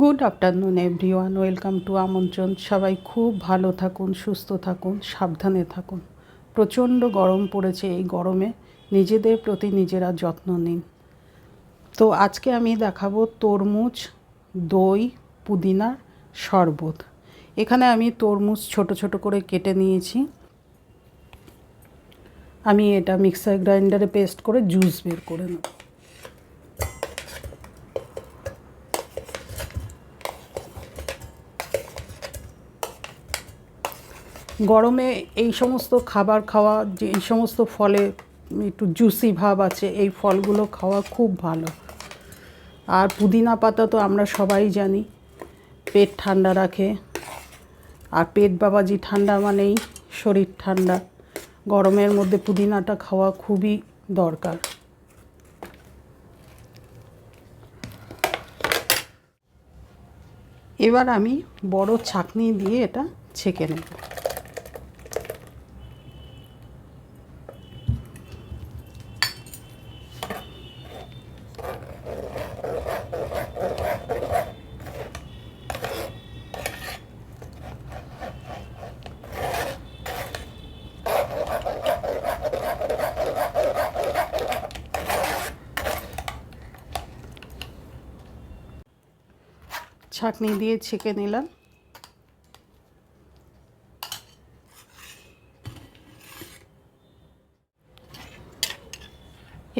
Good afternoon everyone welcome to Amantran সবাই খুব ভালো থাকুন, সুস্থ থাকুন, সাবধানে থাকুন। প্রচণ্ড গরম পড়েছে এই গরমে। নিজেদের প্রতি নিজেরা যত্ন নিন। তো আজকে আমি দেখাবো তরমুজ, দই পুদিনার শরবত। এখানে আমি তরমুজ ছোট ছোট করে কেটে নিয়েছি। আমি এটা মিক্সার গ্রাইন্ডারে পেস্ট করে জুস বের করে নেব। গরমে এই সমস্ত খাবার খাওয়া, যে এই সমস্ত ফলে একটু জুসি ভাব আছে, এই ফলগুলো খাওয়া খুব ভালো। আর পুদিনা পাতা তো আমরা সবাই জানি, পেট ঠান্ডা রাখে। আর পেট বাবাজি ঠান্ডা মানেই শরীর ঠান্ডা। গরমের মধ্যে পুদিনাটা খাওয়া খুবই দরকার। এবার আমি বড় ছাকনি দিয়ে এটা ছেঁকে নেব। ছাঁকনি দিয়ে ছেঁকে নিলাম।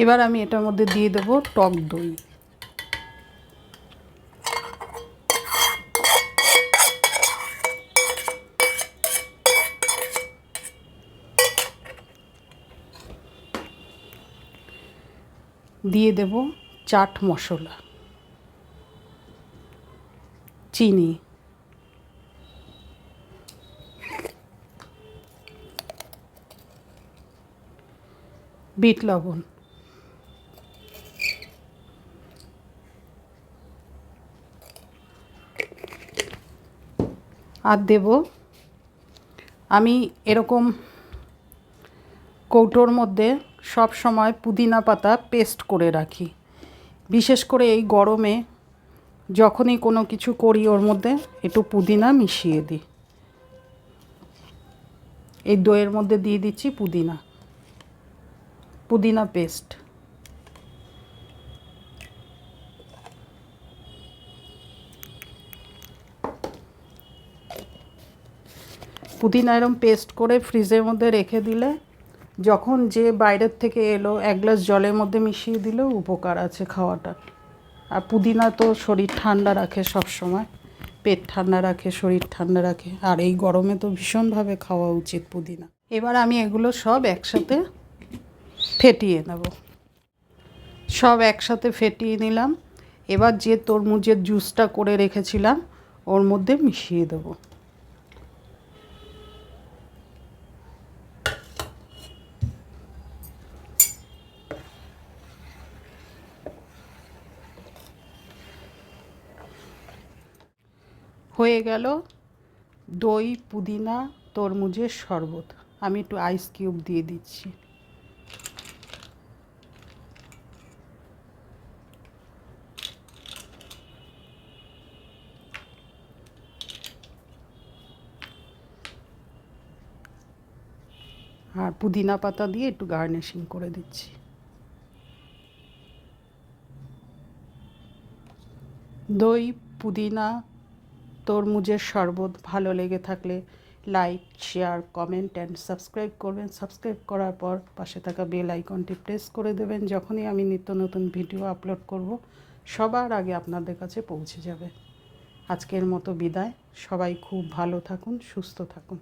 এবার আমি এটার মধ্যে দিয়ে দেব টক দই। দিয়ে দেব চাট মশলা। চিনি। বিট লবণ। আর দেব, আমি এরকম কৌটোর মধ্যে সব সময় পুদিনা পাতা পেস্ট করে রাখি। বিশেষ করে এই গরমে যখনই কোনো কিছু করি ওর মধ্যে একটু পুদিনা মিশিয়ে দিই। এই দইয়ের মধ্যে দিয়ে দিচ্ছি পুদিনা। পুদিনা পেস্ট। পুদিনা এরম পেস্ট করে ফ্রিজের মধ্যে রেখে দিলে যখন যে বাইরের থেকে এলো এক গ্লাস জলের মধ্যে মিশিয়ে দিলেও উপকার আছে খাওয়াটা। আর পুদিনা তো শরীর ঠান্ডা রাখে সব সময়। পেট ঠান্ডা রাখে, শরীর ঠান্ডা রাখে। আর এই গরমে তো ভীষণভাবে খাওয়া উচিত পুদিনা। এবার আমি এগুলো সব একসাথে ফেটিয়ে নেব। সব একসাথে ফেটিয়ে নিলাম। এবার যে তরমুজের জুসটা করে রেখেছিলাম, ওর মধ্যে মিশিয়ে দেবো। হয়ে গেল দই, পুদিনা, তরমুজের শরবত। আমি একটু আইস কিউব দিয়ে দিচ্ছি। আর পুদিনা পাতা দিয়ে একটু গার্নিশিং করে দিচ্ছি। দই, পুদিনা তরমুজের শরবত ভালো লেগে থাকলে like, share, comment and subscribe করবেন। সাবস্ক্রাইব করার পর পাশে থাকা বেল আইকনটি প্রেস করে দেবেন যখনই আমি নিত্য নতুন ভিডিও আপলোড করব। সবার আগে আপনাদের কাছে পৌঁছে যাবে। আজকের মতো বিদায়। সবাই খুব ভালো থাকুন, সুস্থ থাকুন।